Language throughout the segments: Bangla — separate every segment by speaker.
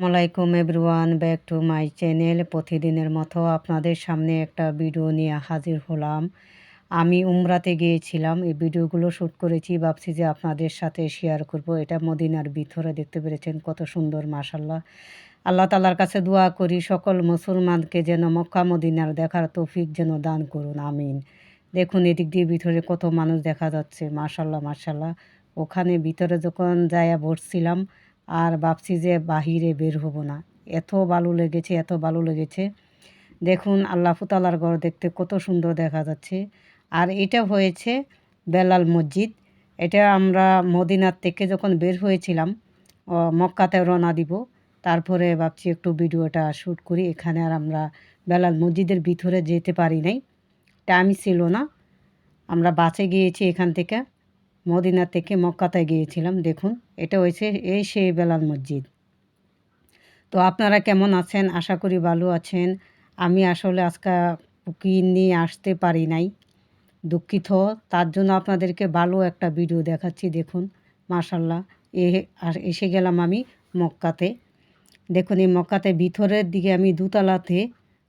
Speaker 1: আসসালামাইকুম everyone, back to my channel. প্রতিদিনের মতো আপনাদের সামনে একটা ভিডিও নিয়ে হাজির হলাম। আমি উমরাতে গিয়েছিলাম। এই ভিডিওগুলো শ্যুট করেছি। ভাবছি যে আপনাদের সাথে শেয়ার করব। এটা মদিনার ভিতরে, দেখতে পেরেছেন কত সুন্দর মাসাল্লাহ আল্লাহ তালার কাছে দোয়া করি, সকল মুসলমানকে যেন মক্কা মদিনার দেখার তৌফিক যেন দান করুন, আমিন। দেখুন, এদিক দিয়ে ভিতরে কত মানুষ দেখা যাচ্ছে মাশাল্লাহ মাশাল্লাহ ওখানে ভিতরে যখন যাইয়া বসছিলাম আর ভাবছি যে বাহিরে বের হব না। এত ভালো লেগেছে, এত ভালো লেগেছে। দেখুন, আল্লাহ ফুতালার ঘর দেখতে কত সুন্দর দেখা যাচ্ছে। আর এটা হয়েছে বেলাল মসজিদ। এটা আমরা মদিনার থেকে যখন বের হয়েছিলাম মক্কাতে রওনা দিব। তারপরে ভাবছি একটু ভিডিওটা শ্যুট করি। এখানে আর আমরা বেলাল মসজিদের ভিতরে যেতে পারি নাই। টাইম ছিল না। আমরা বাসে গিয়েছি এখান থেকে। মদিনা থেকে মক্কাতে গিয়েছিলাম, দেখুন, এটা হয়েছে এই সেই বেলাল মসজিদ। তো আপনারা কেমন আছেন? আশা করি ভালো আছেন। আমি আসলে আজকে পুকি নিয়ে আসতে পারি নাই, দুঃখিত। তার জন্য আপনাদেরকে ভালো একটা ভিডিও দেখাচ্ছি, দেখুন মাশাল্লাহ এ এসে গেলাম আমি মক্কাতে। দেখুন, এই মক্কাতে ভিতরের দিকে আমি দুতলাতে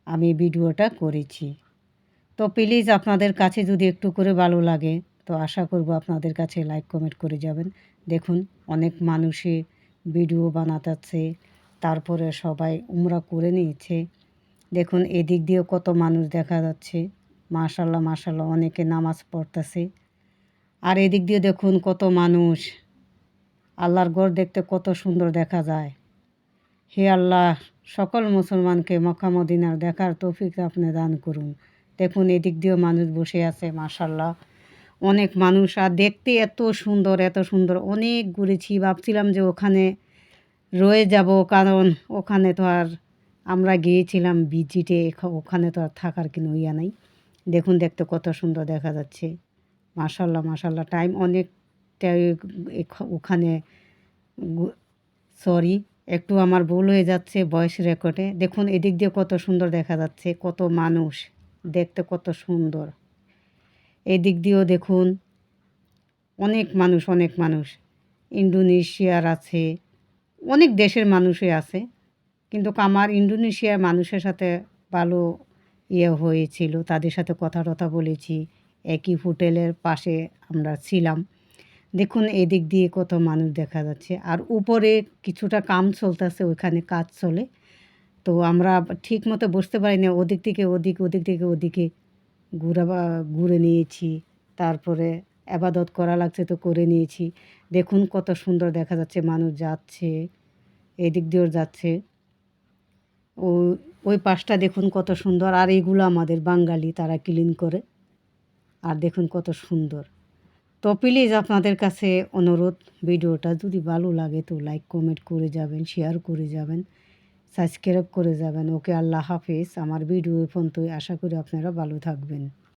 Speaker 1: আমি ভিডিওটা করেছি। তো প্লিজ আপনাদের কাছে যদি একটু করে ভালো লাগে তো আশা করব আপনাদের কাছে লাইক কমেন্ট করে যাবেন। দেখুন, অনেক মানুষে ভিডিও বানাতেছে, তারপরে সবাই উমরা করে নিয়েছে। দেখুন, এদিক দিয়েও কত মানুষ দেখা যাচ্ছে। মাশাল্লাহ মাশাল্লাহ, অনেকে নামাজ পড়তেছে। আর এদিক দিয়ে দেখুন কত মানুষ। আল্লাহর গড় দেখতে কত সুন্দর দেখা যায়। হে আল্লাহ, সকল মুসলমানকে মক্কা মদিনার দেখার তৌফিক আপনি দান করুন। দেখুন, এদিক দিয়েও মানুষ বসে আছে, মাশাল্লাহ। অনেক মানুষ, আর দেখতে এত সুন্দর এত সুন্দর। অনেক ঘুরেছি, ভাবছিলাম যে ওখানে রয়ে যাব, কারণ ওখানে তো আর আমরা গিয়েছিলাম ভিজিটে ওখানে তো আর থাকার কোনো ইয়া নাই। দেখুন, দেখতে কত সুন্দর দেখা যাচ্ছে। মাসাল্লাহ মাসাল্লাহ টাইম অনেকটাই ওখানে সরি একটু আমার ভুল হয়ে যাচ্ছে বয়স রেকর্ডে দেখুন, এদিক দিয়ে কত সুন্দর দেখা যাচ্ছে, কত মানুষ, দেখতে কত সুন্দর। এদিক দিয়েও দেখুন। অনেক মানুষ অনেক মানুষ। ইন্দোনেশিয়ার আছে। অনেক দেশের মানুষই আছে। কিন্তু আমার ইন্দোনেশিয়ার মানুষের সাথে ভালো ইয়ে হয়েছিল। তাদের সাথে কথা টথা বলেছি। একই হোটেলের পাশে আমরা ছিলাম। দেখুন, এদিক দিয়ে কত মানুষ দেখা যাচ্ছে। আর উপরে কিছুটা কাম চলতেছে, ওইখানে কাজ চলে। তো আমরা ঠিক মতো বসতে পারি না ওদিক থেকে ওদিক ওদিক থেকে ওদিকে ঘুরা ঘুরে নিয়েছি, তারপরে আবাদত করা লাগছে তো করে নিয়েছি। দেখুন কত সুন্দর দেখা যাচ্ছে, মানুষ যাচ্ছে, এদিক দিয়েও যাচ্ছে। ও, ওই পাশটা দেখুন কত সুন্দর, আর এইগুলো আমাদের বাঙালি তারা ক্লিন করে। আর দেখুন কত সুন্দর। তো প্লিজ আপনাদের কাছে অনুরোধ, ভিডিওটা যদি ভালো লাগে তো লাইক কমেন্ট করে যাবেন শেয়ার করে যাবেন। সাবস্ক্রাইব করে যাবেন। ওকে আল্লাহ হাফিজ। আমার ভিডিও পর্যন্তই। আশা করি আপনারা ভালো থাকবেন।